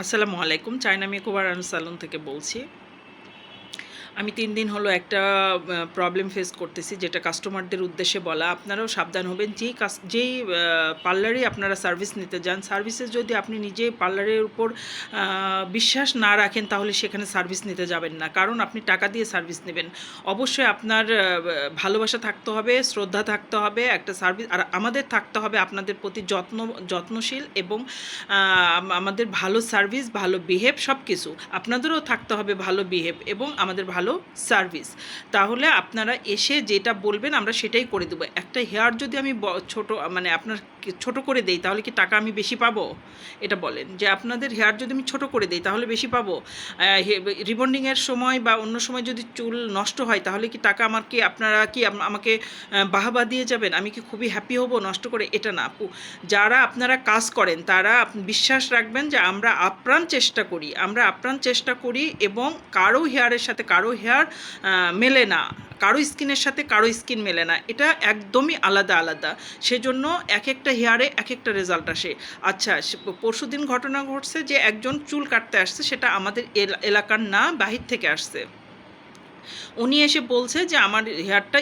আসসালামু আলাইকুম China makeover and থেকে বলছি। আমি তিন দিন হলো একটা প্রবলেম ফেস করতেছি, যেটা কাস্টমারদের উদ্দেশ্যে বলা। আপনারাও সাবধান হবেন। যেই কাস, যেই পার্লারে আপনারা সার্ভিস নিতে যান সার্ভিসে যদি আপনি নিজে পার্লারের উপর বিশ্বাস না রাখেন, তাহলে সেখানে সার্ভিস নিতে যাবেন না। কারণ আপনি টাকা দিয়ে সার্ভিস নেবেন। অবশ্যই আপনার ভালোবাসা থাকতে হবে, শ্রদ্ধা থাকতে হবে, একটা সার্ভিস আর আমাদের থাকতে হবে আপনাদের প্রতি যত্ন, যত্নশীল এবং আমাদের ভালো সার্ভিস ভালো বিহেভ সব কিছু আপনাদেরও থাকতে হবে ভালো বিহেভ এবং আমাদের ভালো সার্ভিস। তাহলে আপনারা এসে যেটা বলবেন আমরা সেটাই করে দেবো। একটা হেয়ার যদি আমি ছোট মানে আপনার ছোট করে দেই তাহলে কি টাকা আমি বেশি পাবো? এটা বলেন। যে আপনাদের হেয়ার যদি আমি ছোট করে দেই তাহলে বেশি পাবো? রিবন্ডিংয়ের সময় বা অন্য সময় যদি চুল নষ্ট হয় তাহলে কি টাকা আমার কি আপনারা কি আমাকে বাহাবা দিয়ে যাবেন? আমি কি খুবই হ্যাপি হব নষ্ট করে? এটা না। যারা আপনারা কাজ করেন তারা বিশ্বাস রাখবেন যে আমরা আপ্রাণ চেষ্টা করি। আমরা আপ্রাণ চেষ্টা করি এবং কারও হেয়ারের সাথে, কারও হেয়ার মেলে না। কারও স্কিনের সাথে কারও স্কিন মেলে না। এটা একদমই আলাদা আলাদা। সেজন্য এক একটা হেয়ারে এক একটা রেজাল্ট আসে। আচ্ছা পরশু দিন ঘটনা ঘটছে যে একজন চুল কাটতে আসছে, সেটা আমাদের এলা- এলাকার না, বাহির থেকে আসছে। উনি এসে বলছে যে আমার হেয়ারটা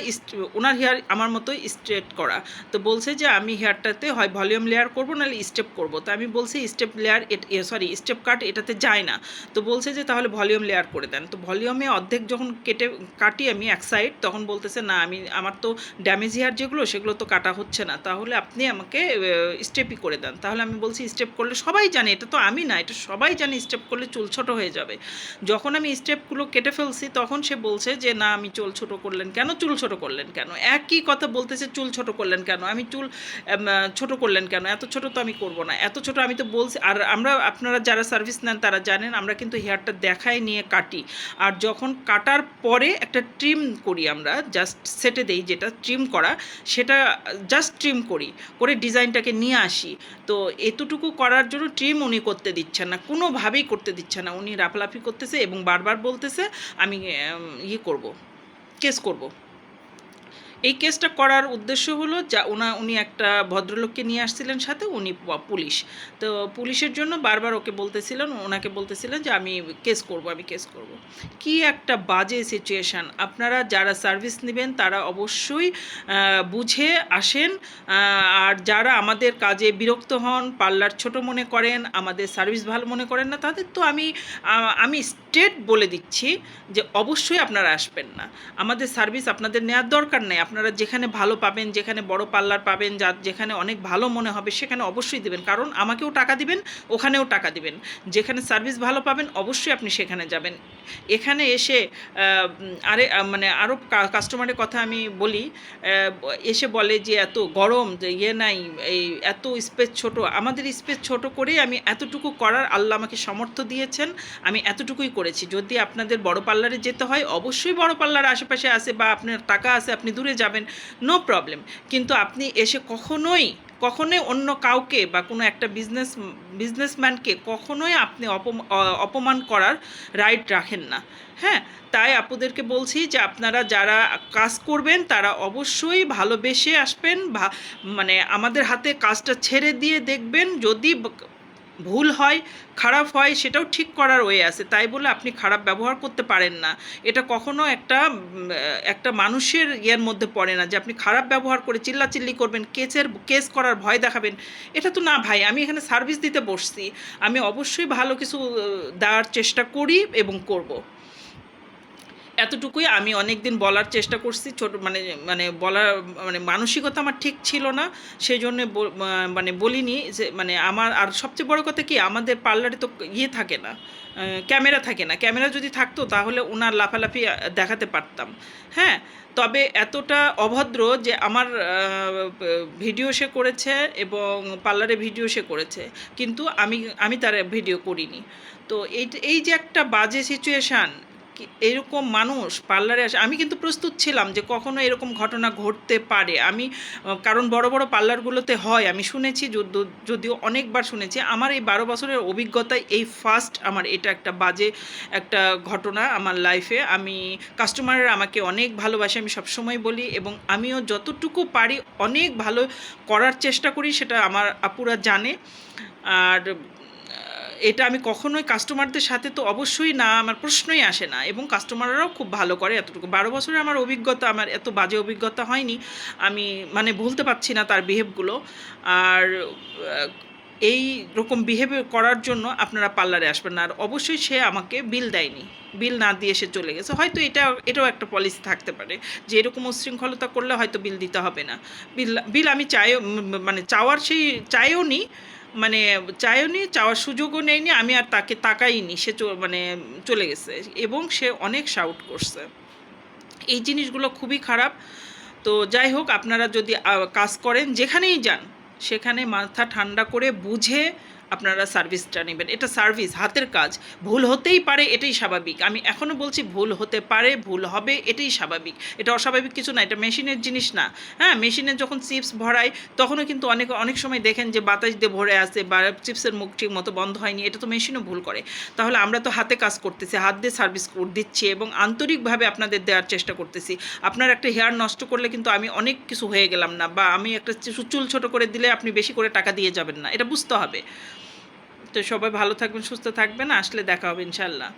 ওনার হেয়ার আমার মতোই স্ট্রেট করা। তো বলছে যে আমি হেয়ারটাতে হয় ভলিউম লেয়ার করব, নাহলে স্টেপ করব। তো আমি বলছি step layer sorry step cut এটাতে যায় না। তো বলছে যে তাহলে ভলিউম লেয়ার করে দেন। তো ভলিউমে অর্ধেক যখন কেটে কাটি আমি এক সাইড তখন বলতেছে, না, আমি আমার তো ড্যামেজ হেয়ার যেগুলো, সেগুলো তো কাটা হচ্ছে না। তাহলে আপনি আমাকে স্টেপই করে দেন। তাহলে আমি বলছি, স্টেপ করলে সবাই জানে, এটা তো আমি না, এটা সবাই জানে, স্টেপ করলে চুল ছোটো হয়ে যাবে। যখন আমি স্টেপগুলো কেটে ফেলছি, তখন সে বলছে যে, না, আমি চুল ছোট করলেন কেন? চুল ছোট করলেন কেন? একই কথা বলতেছে, চুল ছোট করলেন কেন? আমি চুল ছোট করলেন কেন? এত ছোট তো আমি করব না। এত ছোট আমি তো বলছি, আর আমরা, আপনারা যারা সার্ভিস নেন তারা জানেন, আমরা কিন্তু হেয়ারটা দেখাই নিয়ে কাটি। আর যখন কাটার পরে একটা ট্রিম করি আমরা, জাস্ট সেটে দেই যেটা ট্রিম করা, সেটা জাস্ট ট্রিম করি, করে ডিজাইনটাকে নিয়ে আসি। তো এতটুকু করার জন্য ট্রিম উনি করতে দিচ্ছেন না, কোনোভাবেই করতে দিচ্ছে না। উনি লাফালাফি করতেছে এবং বারবার বলতেছে, আমি ইয়ে করব কেস করব। এই কেসটা করার উদ্দেশ্য হলো যা ওনা, উনি একটা ভদ্রলোককে নিয়ে আসছিলেন সাথে, উনি পুলিশ। তো পুলিশের জন্য বারবার ওকে বলতেছিলেন, ওনাকে বলতেছিলেন যে আমি কেস করব, আমি কেস করব। কি একটা বাজে সিচুয়েশান আপনারা যারা সার্ভিস নেবেন, তারা অবশ্যই বুঝে আসেন আর যারা আমাদের কাজে বিরক্ত হন, পার্লার ছোট মনে করেন, আমাদের সার্ভিস ভালো মনে করেন না, তাদের তো আমি আমি স্ট্রেট বলে দিচ্ছি যে অবশ্যই আপনারা আসবেন না। আমাদের সার্ভিস আপনাদের নেওয়ার দরকার নেই আপনারা যেখানে ভালো পাবেন, যেখানে বড় পার্লার পাবেন যা যেখানে অনেক ভালো মনে হবে সেখানে অবশ্যই দেবেন। কারণ আমাকেও টাকা দিবেন, ওখানেও টাকা দিবেন। যেখানে সার্ভিস ভালো পাবেন, অবশ্যই আপনি সেখানে যাবেন। এখানে এসে আরে মানে আরও কাস্টমারের কথা আমি বলি এসে বলে যে এত গরম, যে ইয়ে নাই, এই এত স্পেস ছোট। আমাদের স্পেস ছোট করে আমি এতটুকু করার আল্লাহ আমাকে সমর্থ দিয়েছেন, আমি এতটুকুই করেছি। যদি আপনাদের বড় পার্লারে যেতে হয়, অবশ্যই বড় পার্লার আশেপাশে আছে বা আপনার টাকা আছে, আপনি দূরে যাবেন নো প্রবলেম কিন্তু আপনি এসে কখনোই কখনোই অন্য কাউকে বা কোনো একটা বিজনেস বিজনেসম্যানকে কখনোই আপনি অপম- অপমান করার রাইট রাখেন না। হ্যাঁ তাই আপুদেরকে বলছি যে আপনারা যারা কাজ করবেন, তারা অবশ্যই ভালোবেসে আসবেন মানে আমাদের হাতে কাজটা ছেড়ে দিয়ে দেখবেন, যদি ভুল হয়, খারাপ হয়, সেটাও ঠিক করার ওয়ে আছে। তাই বলে আপনি খারাপ ব্যবহার করতে পারেন না। এটা কখনো একটা একটা মানুষের ইয়ের মধ্যে পড়ে না যে আপনি খারাপ ব্যবহার করে চিল্লাচিল্লি করবেন, কেসের, কেস করার ভয় দেখাবেন। এটা তো না ভাই, আমি এখানে সার্ভিস দিতে বসছি। আমি অবশ্যই ভালো কিছু দেওয়ার চেষ্টা করি এবং করব। এতটুকুই আমি অনেক দিন বলার চেষ্টা করছি, ছোট মানে মানে বলার মানে মানসিকতা আমার ঠিক ছিল না সেই জন্য মানে বলিনি যে মানে আমার, আর সবচেয়ে বড় কথা কি, আমাদের পার্লারে তো ইয়ে থাকে না ক্যামেরা থাকে না, ক্যামেরা যদি থাকতো তাহলে ওনার লাফালাফি দেখাতে পারতাম হ্যাঁ? তবে এতটা অভদ্র যে আমার ভিডিও সে করেছে এবং পার্লারে ভিডিও সে করেছে, কিন্তু আমি আমি তার ভিডিও করিনি। তো এই এই যে একটা বাজে সিচুয়েশান এরকম মানুষ পার্লারে আসে? আমি কিন্তু প্রস্তুত ছিলাম যে কখনো এরকম ঘটনা ঘটতে পারে। আমি কারণ বড় বড় পার্লারগুলোতে হয়। আমি শুনেছি যদিও অনেকবার শুনেছি, আমার এই বারো বছরের অভিজ্ঞতায় এই ফার্স্ট আমার এটা একটা বাজে একটা ঘটনা আমার লাইফে আমি কাস্টমাররা আমাকে অনেক ভালোবাসে, আমি সবসময় বলি এবং আমিও যতটুকু পারি অনেক ভালো করার চেষ্টা করি, সেটা আমার আপুরা জানে। আর এটা আমি কখনোই কাস্টমারদের সাথে তো অবশ্যই না আমার প্রশ্নই আসে না। এবং কাস্টমাররাও খুব ভালো করে এতটুকু। বারো বছরে আমার অভিজ্ঞতা আমার এত বাজে অভিজ্ঞতা হয়নি। আমি মানে ভুলতে পারছি না তার বিহেভগুলো আর এই রকম বিহেভ করার জন্য আপনারা পার্লারে আসবেন না। আর অবশ্যই সে আমাকে বিল দেয়নি। বিল না দিয়ে সে চলে গেছে। হয়তো এটা এটাও একটা পলিসি থাকতে পারে যে এরকম উচ্ছৃঙ্খলতা করলে হয়তো বিল দিতে হবে না। বিল বিল আমি উম, মানে চাওয়ার সেই চাইও নি মানে চাইও নি, চাওয়ার সুযোগও নেয়নি, আমি আর তাকে তাকাইনি, সে মানে চলে গেছে। এবং সে অনেক শাউট করছে। এই জিনিসগুলো খুবই খারাপ। তো যাই হোক, আপনারা যদি কাজ করেন, যেখানেই যান, সেখানে মাথা ঠান্ডা করে বুঝে আপনারা সার্ভিসটা নেবেন। এটা সার্ভিস, হাতের কাজ। ভুল হতেই পারে, এটাই স্বাভাবিক। আমি এখনও বলছি ভুল হতে পারে, ভুল হবে, এটাই স্বাভাবিক। এটা অস্বাভাবিক কিছু না, এটা মেশিনের জিনিস না। হ্যাঁ মেশিনে যখন চিপস ভরায়, তখনও কিন্তু অনেক অনেক সময় দেখেন যে বাতাস দিয়ে ভরে আসে বা চিপসের মুখ ঠিক মতো বন্ধ হয়নি, এটা তো মেশিনও ভুল করে। তাহলে আমরা তো হাতে কাজ করতেছি, হাত দিয়ে সার্ভিস দিচ্ছি এবং আন্তরিকভাবে আপনাদের দেওয়ার চেষ্টা করতেছি। আপনার একটা হেয়ার নষ্ট করলে কিন্তু আমি অনেক কিছু হয়ে গেলাম না বা আমি একটা চুল ছোট করে দিলে আপনি বেশি করে টাকা দিয়ে যাবেন না। এটা বুঝতে হবে। তো সবাই ভালো থাকবেন সুস্থ থাকবেন। আসলে দেখা হবে ইনশাল্লাহ